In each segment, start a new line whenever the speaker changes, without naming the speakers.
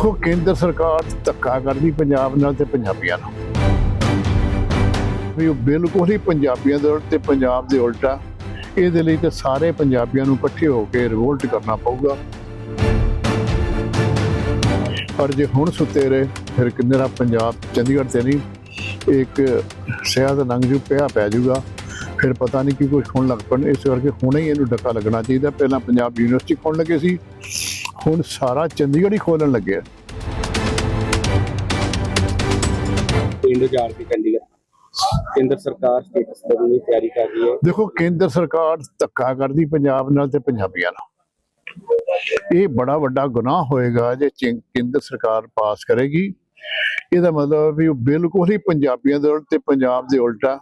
ਦੇਖੋ, ਕੇਂਦਰ ਸਰਕਾਰ ਧੱਕਾ ਕਰਦੀ ਪੰਜਾਬ ਨਾਲ ਤੇ ਪੰਜਾਬੀਆਂ ਨਾਲ। ਵੀ ਉਹ ਬਿਲਕੁਲ ਹੀ ਪੰਜਾਬੀਆਂ ਦੇ ਉਲਟ ਤੇ ਪੰਜਾਬ ਦੇ ਉਲਟਾ ਇਹਦੇ ਲਈ ਤੇ ਸਾਰੇ ਪੰਜਾਬੀਆਂ ਨੂੰ ਇਕੱਠੇ ਹੋ ਕੇ ਰਿਵੋਲਟ ਕਰਨਾ ਪਊਗਾ। ਪਰ ਜੇ ਹੁਣ ਸੁੱਤੇ ਰਹੇ, ਫਿਰ ਕਿੰਨੇਰਾ ਪੰਜਾਬ ਚੰਡੀਗੜ੍ਹ ਤੇ ਨਹੀਂ, ਇੱਕ ਸਿਆਹ ਦਾ ਨੰਗ ਜੂ, ਪਿਆ ਪੈ ਜੂਗਾ। ਫਿਰ ਪਤਾ ਨਹੀਂ ਕੀ ਕੁਝ ਹੋਣ ਲੱਗ ਪਣ, ਇਸ ਕਰਕੇ ਹੁਣੇ ਹੀ ਇਹਨੂੰ ਡੱਕਾ ਲੱਗਣਾ ਚਾਹੀਦਾ। ਪਹਿਲਾਂ ਪੰਜਾਬ ਯੂਨੀਵਰਸਿਟੀ ਖੋਲ੍ਹਣ ਲੱਗੇ ਸੀ। ਹੁਣ ਸਾਰਾ ਚੰਡੀਗੜ੍ਹ ਹੀ ਖੋਲਣ ਲੱਗੇ ਆ।
ਪਿੰਡ ਜਾਣ ਕੇ ਚੰਡੀਗੜ੍ਹ। ਕੇਂਦਰ ਸਰਕਾਰ ਸਟੇਟਸ ਦੇਣ ਦੀ ਤਿਆਰੀ ਕਰ ਰਹੀ ਹੈ।
ਦੇਖੋ ਕੇਂਦਰ ਸਰਕਾਰ ਧੱਕਾ ਕਰਦੀ ਪੰਜਾਬ ਨਾਲ ਤੇ ਪੰਜਾਬੀਆਂ ਨਾਲ। ਇਹ ਬੜਾ ਵੱਡਾ ਗੁਨਾਹ ਹੋਏਗਾ ਜੇ ਕੇਂਦਰ ਸਰਕਾਰ ਪਾਸ ਕਰੇਗੀ। ਇਹਦਾ ਮਤਲਬ ਵੀ ਉਹ ਬਿਲਕੁਲ ਹੀ ਪੰਜਾਬੀਆਂ ਦੇ ਉਲਟ ਤੇ ਪੰਜਾਬ ਦੇ ਉਲਟਾ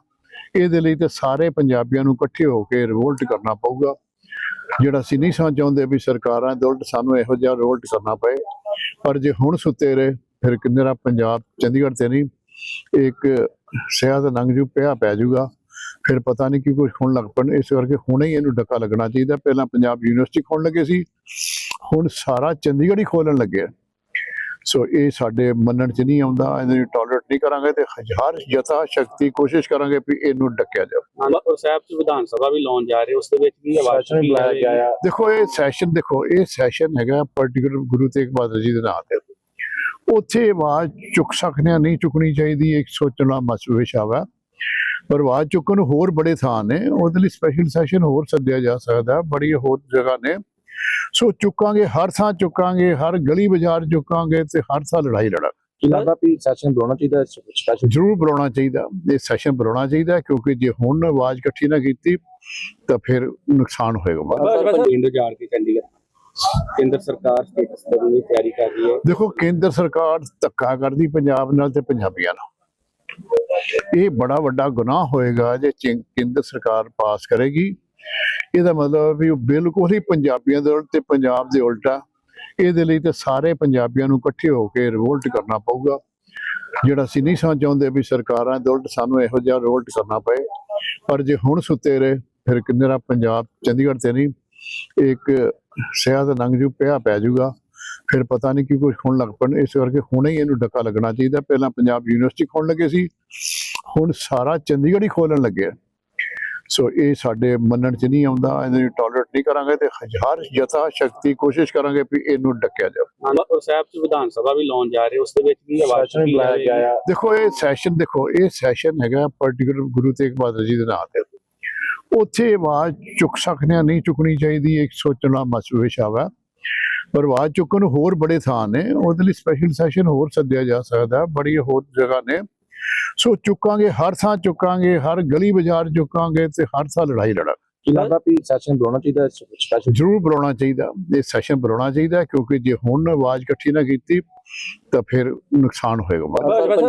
ਇਹਦੇ ਲਈ ਤੇ ਸਾਰੇ ਪੰਜਾਬੀਆਂ ਨੂੰ ਇਕੱਠੇ ਹੋ ਕੇ ਰਿਵੋਲਟ ਕਰਨਾ ਪਊਗਾ। ਜਿਹੜਾ ਅਸੀਂ ਨਹੀਂ ਸਮਝ ਚਾਹੁੰਦੇ ਵੀ ਸਰਕਾਰਾਂ ਦੇ ਉਲਟ ਸਾਨੂੰ ਇਹੋ ਜਿਹਾ ਰੋਲ ਕਰਨਾ ਪਏ। ਪਰ ਜੇ ਹੁਣ ਸੁੱਤੇ ਰਹੇ, ਫਿਰ ਕਿੰਨੇਰਾ ਪੰਜਾਬ, ਚੰਡੀਗੜ੍ਹ ਤੇ ਨਹੀਂ, ਇੱਕ ਸਿਆਹ ਦਾ ਨੰਗ ਜੂ, ਪਿਆ ਪੈ ਜਾਊਗਾ ਫਿਰ ਪਤਾ ਨਹੀਂ ਕੀ ਕੁਝ ਹੋਣ ਲੱਗ ਪਣ, ਇਸ ਕਰਕੇ ਹੁਣੇ ਹੀ ਇਹਨੂੰ ਡੱਕਾ ਲੱਗਣਾ ਚਾਹੀਦਾ। ਪਹਿਲਾਂ ਪੰਜਾਬ ਯੂਨੀਵਰਸਿਟੀ ਖੋਲ੍ਹਣ ਲੱਗੇ ਸੀ, ਹੁਣ ਸਾਰਾ ਚੰਡੀਗੜ੍ਹ ਹੀ ਖੋਲਣ ਲੱਗੇ ਸੋ ਇਹ ਸਾਡੇ ਮੰਨਣ 'ਚ ਨਹੀਂ ਆਉਂਦਾ ਇਹਨੂੰ ਟੋਲਰੇਟ ਨਹੀਂ ਕਰਾਂਗੇ ਤੇ ਹਜ਼ਾਰ ਯਥਾ ਸ਼ਕਤੀ ਕੋਸ਼ਿਸ਼ ਕਰਾਂਗੇ ਵੀ ਇਹਨੂੰ ਡੱਕਿਆ ਜਾਵੇ।
ਅਨੰਦਪੁਰ ਸਾਹਿਬ ਚ ਵਿਧਾਨ ਸਭਾ ਵੀ ਲਾਉਣ ਜਾ ਰਹੇ ਉਸ ਦੇ ਵਿੱਚ ਵੀ ਆਵਾਜ਼
ਸੈਸ਼ਨ ਬੁਲਾਇਆ ਗਿਆ
ਦੇਖੋ ਇਹ ਸੈਸ਼ਨ ਦੇਖੋ ਇਹ ਸੈਸ਼ਨ ਹੈਗਾ ਪਾਰਟਿਕੂਲਰ ਗੁਰੂ ਤੇਗ ਬਹਾਦਰ ਜੀ ਦੇ ਨਾਂ ਤੇ। ਉੱਥੇ ਆਵਾਜ਼ ਚੁੱਕ ਸਕਦੇ ਨਹੀਂ ਚੁੱਕਣੀ ਚਾਹੀਦੀ ਇੱਕ ਸੋਚਣਾ ਮਸੂਵੇਸ਼ਾ ਵਾ ਪਰ ਆਵਾਜ਼ ਚੁੱਕਣ ਹੋਰ ਬੜੇ ਥਾਂ ਨੇ ਉਹਦੇ ਲਈ ਸਪੈਸ਼ਲ ਸੈਸ਼ਨ ਹੋਰ ਸੱਦਿਆ ਜਾ ਸਕਦਾ ਬੜੀ ਹੋਰ ਜਗ੍ਹਾ ਨੇ। ਸੋ ਚੁੱਕਾਂਗੇ ਹਰ ਥਾਂ ਚੁੱਕਾਂਗੇ ਹਰ ਗਲੀ ਬਾਜ਼ਾਰ ਚੁੱਕਾਂਗੇ ਤੇ ਹਰ ਥਾਂ ਲੜਾਈ ਲੜਾਂਗੇ।
ਕੀ ਲੱਗਦਾ ਵੀ ਸੈਸ਼ਨ ਬੁਲਾਉਣਾ ਚਾਹੀਦਾ ਸਪੈਸ਼ਲ
ਜ਼ਰੂਰ ਬੁਲਾਉਣਾ ਚਾਹੀਦਾ। ਇਹ ਸੈਸ਼ਨ ਬੁਲਾਉਣਾ ਚਾਹੀਦਾ ਕਿਉਂਕਿ ਜੇ ਹੁਣ ਆਵਾਜ਼ ਇਕੱਠੀ ਨਾ ਕੀਤੀ ਤਾਂ ਫਿਰ ਨੁਕਸਾਨ ਹੋਏਗਾ
ਪਿੰਡ ਜਾਣ ਕੇ ਚੰਡੀਗੜ੍ਹ? ਕੇਂਦਰ ਸਰਕਾਰ ਸਟੇਟਸ ਦੀ ਤਿਆਰੀ ਕਰ ਰਹੀ ਹੈ।
ਦੇਖੋ ਕੇਂਦਰ ਸਰਕਾਰ ਧੱਕਾ ਕਰਦੀ ਪੰਜਾਬ ਨਾਲ ਤੇ ਪੰਜਾਬੀਆਂ ਨਾਲ। ਇਹ ਬੜਾ ਵੱਡਾ ਗੁਨਾਹ ਹੋਏਗਾ ਜੇ ਕੇਂਦਰ ਸਰਕਾਰ ਪਾਸ ਕਰੇਗੀ। ਇਹਦਾ ਮਤਲਬ ਵੀ ਉਹ ਬਿਲਕੁਲ ਹੀ ਪੰਜਾਬੀਆਂ ਦੇ ਉਲਟ ਤੇ ਪੰਜਾਬ ਦੇ ਉਲਟਾ ਇਹਦੇ ਲਈ ਤੇ ਸਾਰੇ ਪੰਜਾਬੀਆਂ ਨੂੰ ਇਕੱਠੇ ਹੋ ਕੇ ਰਿਵੋਲਟ ਕਰਨਾ ਪਊਗਾ। ਜਿਹੜਾ ਅਸੀਂ ਨਹੀਂ ਸਮਝ ਚਾਹੁੰਦੇ ਵੀ ਸਰਕਾਰਾਂ ਦੇ ਉਲਟ ਸਾਨੂੰ ਇਹੋ ਜਿਹਾ ਰਿਵੋਲਟ ਕਰਨਾ ਪਏ। ਪਰ ਜੇ ਹੁਣ ਸੁੱਤੇ ਰਹੇ, ਫਿਰ ਕਿੰਨੇਰਾ ਪੰਜਾਬ ਚੰਡੀਗੜ੍ਹ ਤੇ ਨਹੀਂ, ਇੱਕ ਸਿਆਹ ਦਾ ਜੂ, ਪਿਆ ਪੈ ਜਾਊਗਾ ਫਿਰ ਪਤਾ ਨਹੀਂ ਕੀ ਕੁਝ ਹੋਣ ਲੱਗ ਪਣ, ਇਸ ਕਰਕੇ ਹੁਣੇ ਹੀ ਇਹਨੂੰ ਡੱਕਾ ਲੱਗਣਾ ਚਾਹੀਦਾ। ਪਹਿਲਾਂ ਪੰਜਾਬ ਯੂਨੀਵਰਸਿਟੀ ਖੋਲ੍ਹਣ ਲੱਗੇ ਸੀ। ਹੁਣ ਸਾਰਾ ਚੰਡੀਗੜ੍ਹ ਹੀ ਖੋਲਣ ਲੱਗੇ ਸੋ ਇਹ ਸਾਡੇ ਮੰਨਣ 'ਚ ਨਹੀਂ ਆਉਂਦਾ ਇਹਨੂੰ ਟੋਲਰੇਟ ਨਹੀਂ ਕਰਾਂਗੇ ਤੇ ਹਜ਼ਾਰ ਯਥਾ ਸ਼ਕਤੀ ਕੋਸ਼ਿਸ਼ ਕਰਾਂਗੇ ਵੀ ਇਹਨੂੰ ਡੱਕਿਆ ਜਾਵੇ।
ਅਨੰਦਪੁਰ ਸਾਹਿਬ ਚ ਵਿਧਾਨ ਸਭਾ ਵੀ ਲਾਉਣ ਜਾ ਰਹੇ ਉਸ ਦੇ ਵਿੱਚ ਵੀ ਆਵਾਜ਼
ਸੈਸ਼ਨ ਬੁਲਾਇਆ ਗਿਆ ਆ।
ਦੇਖੋ ਇਹ ਸੈਸ਼ਨ ਦੇਖੋ ਇਹ ਸੈਸ਼ਨ ਹੈਗਾ ਪਾਰਟਿਕੂਲਰ ਗੁਰੂ ਤੇਗ ਬਹਾਦਰ ਜੀ ਦੇ ਨਾਂ ਤੇ। ਉੱਥੇ ਆਵਾਜ਼ ਚੁੱਕ ਸਕਦੇ ਹਾਂ ਨਹੀਂ ਚੁੱਕਣੀ ਚਾਹੀਦੀ ਇੱਕ ਸੋਚਣਾ ਮਸੂਵੇਸ਼ਾ ਵਾ ਪਰ ਆਵਾਜ਼ ਚੁੱਕਣ ਹੋਰ ਬੜੇ ਥਾਂ ਨੇ ਉਹਦੇ ਲਈ ਸਪੈਸ਼ਲ ਸੈਸ਼ਨ ਹੋਰ ਸੱਦਿਆ ਜਾ ਸਕਦਾ ਬੜੀ ਹੋਰ ਜਗ੍ਹਾ ਨੇ। ਸੋ ਚੁੱਕਾਂਗੇ ਹਰ ਥਾਂ ਚੁੱਕਾਂਗੇ ਹਰ ਗਲੀ ਬਾਜ਼ਾਰ ਚੁੱਕਾਂਗੇ ਤੇ ਹਰ ਥਾਂ ਲੜਾਈ ਲੜਾਂਗੇ।
ਲੱਗਦਾ ਵੀ ਸੈਸ਼ਨ ਬੁਲਾਉਣਾ ਚਾਹੀਦਾ ਸਪੈਸ਼ਲ
ਜ਼ਰੂਰ ਬੁਲਾਉਣਾ ਚਾਹੀਦਾ। ਇਹ ਸੈਸ਼ਨ ਬੁਲਾਉਣਾ ਚਾਹੀਦਾ ਕਿਉਂਕਿ ਜੇ ਹੁਣ ਆਵਾਜ਼ ਇਕੱਠੀ ਨਾ ਕੀਤੀ ਤਾਂ ਫਿਰ ਨੁਕਸਾਨ ਹੋਏਗਾ।